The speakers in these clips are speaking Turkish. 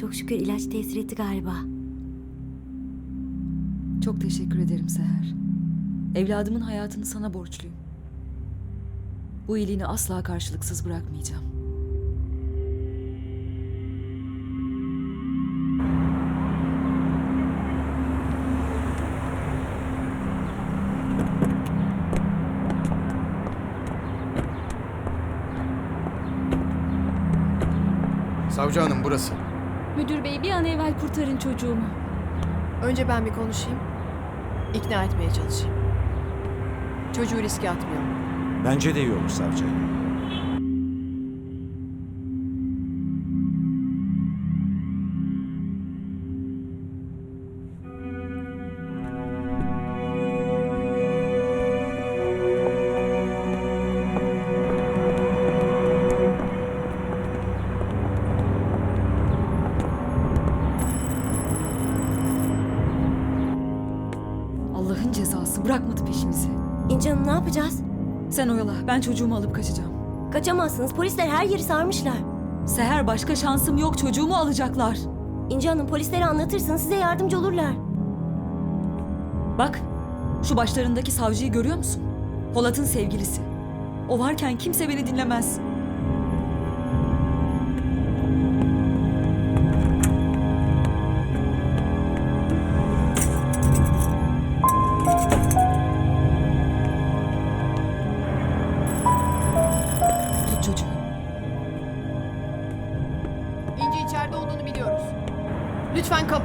Çok şükür ilaç tesir etti galiba. Çok teşekkür ederim Seher. Evladımın hayatını sana borçluyum. Bu iyiliğini asla karşılıksız bırakmayacağım. Savcı hanım burası. Müdür bey bir an evvel kurtarın çocuğumu. Önce ben bir konuşayım. İkna etmeye çalışayım. Çocuğu riske atmayalım. Bence de iyi olur savcı. Bırakmadı peşimizi. İnci Hanım ne yapacağız? Sen oyala ben çocuğumu alıp kaçacağım. Kaçamazsınız. Polisler her yeri sarmışlar. Seher başka şansım yok çocuğumu alacaklar. İnci Hanım polislere anlatırsınız size yardımcı olurlar. Bak şu başlarındaki savcıyı görüyor musun? Polat'ın sevgilisi. O varken kimse beni dinlemez.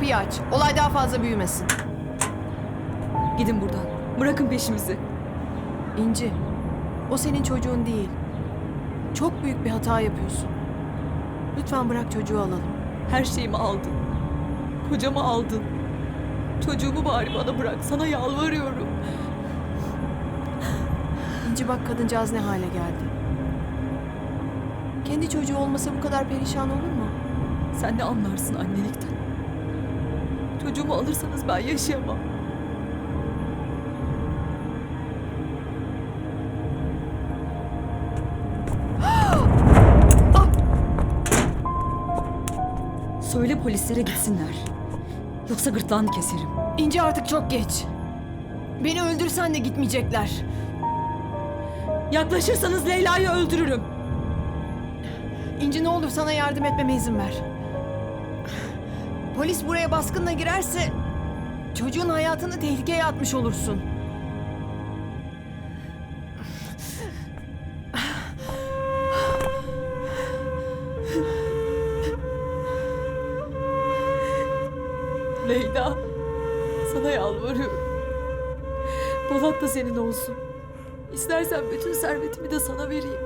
Kapıyı aç. Olay daha fazla büyümesin. Gidin buradan. Bırakın peşimizi. İnci, o senin çocuğun değil. Çok büyük bir hata yapıyorsun. Lütfen bırak çocuğu alalım. Her şeyimi aldın. Kocamı aldın. Çocuğumu bari bana bırak. Sana yalvarıyorum. İnci bak kadıncağız ne hale geldi. Kendi çocuğu olmasa bu kadar perişan olur mu? Sen ne anlarsın annelikten? Çocuğumu alırsanız ben yaşayamam. Söyle polislere gitsinler. Yoksa gırtlağını keserim. İnci artık çok geç. Beni öldürsen de gitmeyecekler. Yaklaşırsanız Leyla'yı öldürürüm. İnci ne olur sana yardım etmeme izin ver. Polis buraya baskınla girerse çocuğun hayatını tehlikeye atmış olursun. Leyla, sana yalvarıyorum. Polat da senin olsun. İstersen bütün servetimi de sana vereyim.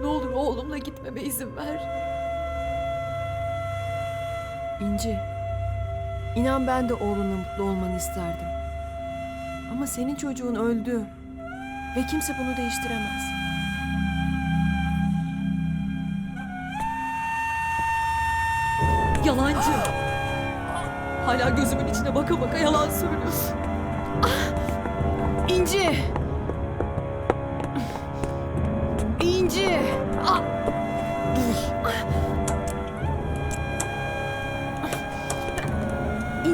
Ne olur oğlumla gitmeme izin ver. İnci, inan ben de oğlunla mutlu olmanı isterdim. Ama senin çocuğun öldü ve kimse bunu değiştiremez. Yalancı. Hala gözümün içine baka baka yalan söylüyorsun.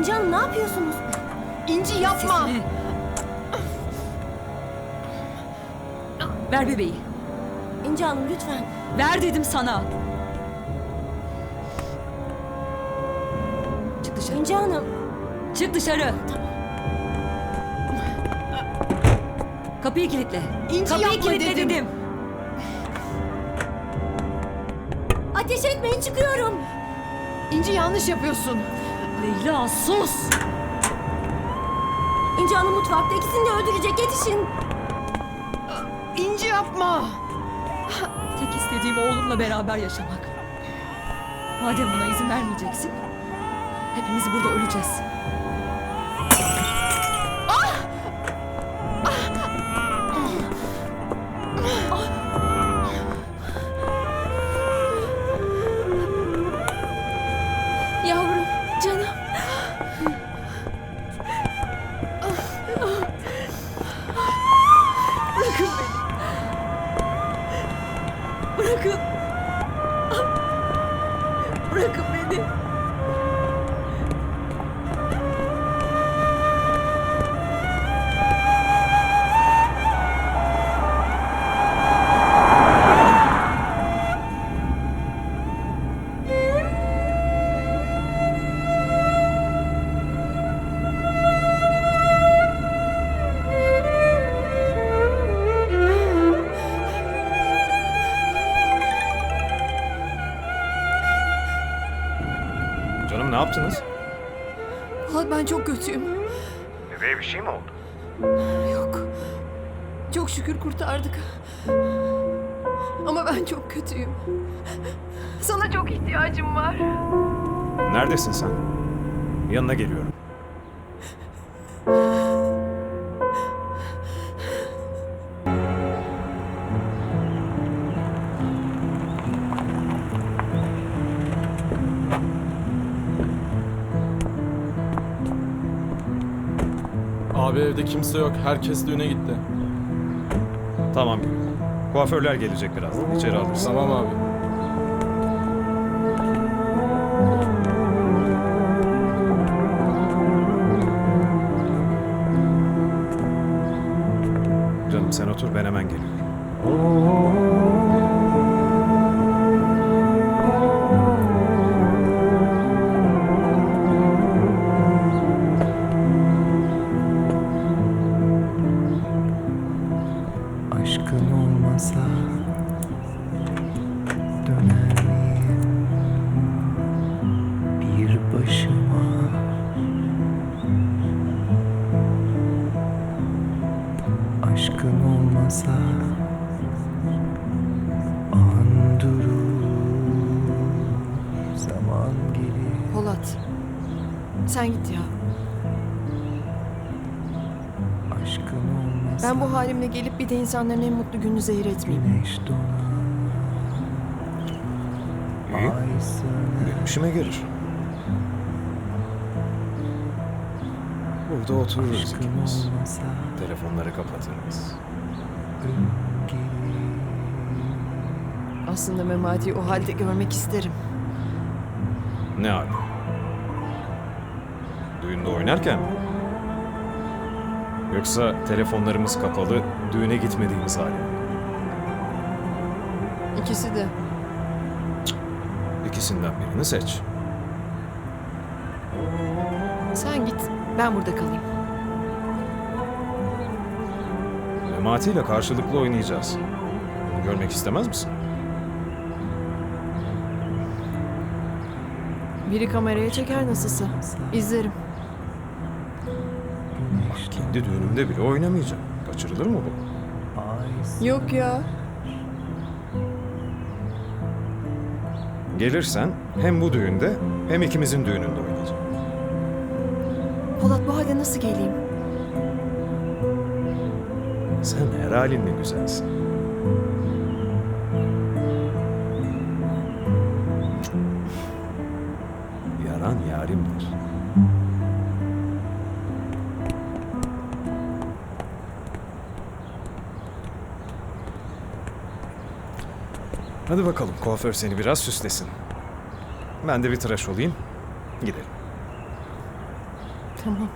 İnci Hanım ne yapıyorsunuz? İnci yapma! Sesini. Ver bebeği. İnci Hanım lütfen. Ver dedim sana. Çık dışarı. İnci Hanım. Çık dışarı. Kapıyı kilitle. İnci Kapıyı yapma kilitle dedim. dedim. Ateş etmeyin çıkıyorum. İnci yanlış yapıyorsun. Leyla sus. İnci Hanım mutfakta ikisini de öldürecek yetişin. İnci yapma! Tek istediğim oğlumla beraber yaşamak. Madem buna izin vermeyeceksin, hepimiz burada öleceğiz. Yaptınız? Polat ben çok kötüyüm. Bebeğe bir şey mi oldu? Yok. Çok şükür kurtardık. Ama ben çok kötüyüm. Sana çok ihtiyacım var. Neredesin sen? Yanına geliyorum. Abi evde kimse yok. Herkes düğüne gitti. Tamam. Kuaförler gelecek birazdan. İçeri alırsın. Tamam abi. Canım sen otur ben hemen geliyorum. Aşkın olmasa döner miyim bir başıma Aşkın olmasa an durur zaman gelir Polat. Sen git ya. Ben bu halimle gelip bir de insanların en mutlu gününü zehir etmeyeyim. İyi. Benim işime gelir. Burada otururuz ikimiz. Telefonları kapatırız. Aslında Memati'yi o halde görmek isterim. Ne hali? Düğünde oynarken mi? Yoksa telefonlarımız kapalı, düğüne gitmediğimiz hali? İkisi de. İkisinden birini seç. Sen git. Ben burada kalayım. Memati ile karşılıklı oynayacağız. Bunu görmek istemez misin? Biri kameraya çeker nasılsa. İzlerim. Bak kendi düğünümde bile oynamayacağım. Kaçırılır mı bu? ay Yok ya. Gelirsen hem bu düğünde hem ikimizin düğününde oynayacağım. Polat bu halde nasıl geleyim? Sen her halinle güzelsin. Yaran yarimdir. Hadi bakalım kuaför seni biraz süslesin. Ben de bir tıraş olayım. Gidelim. Tamam.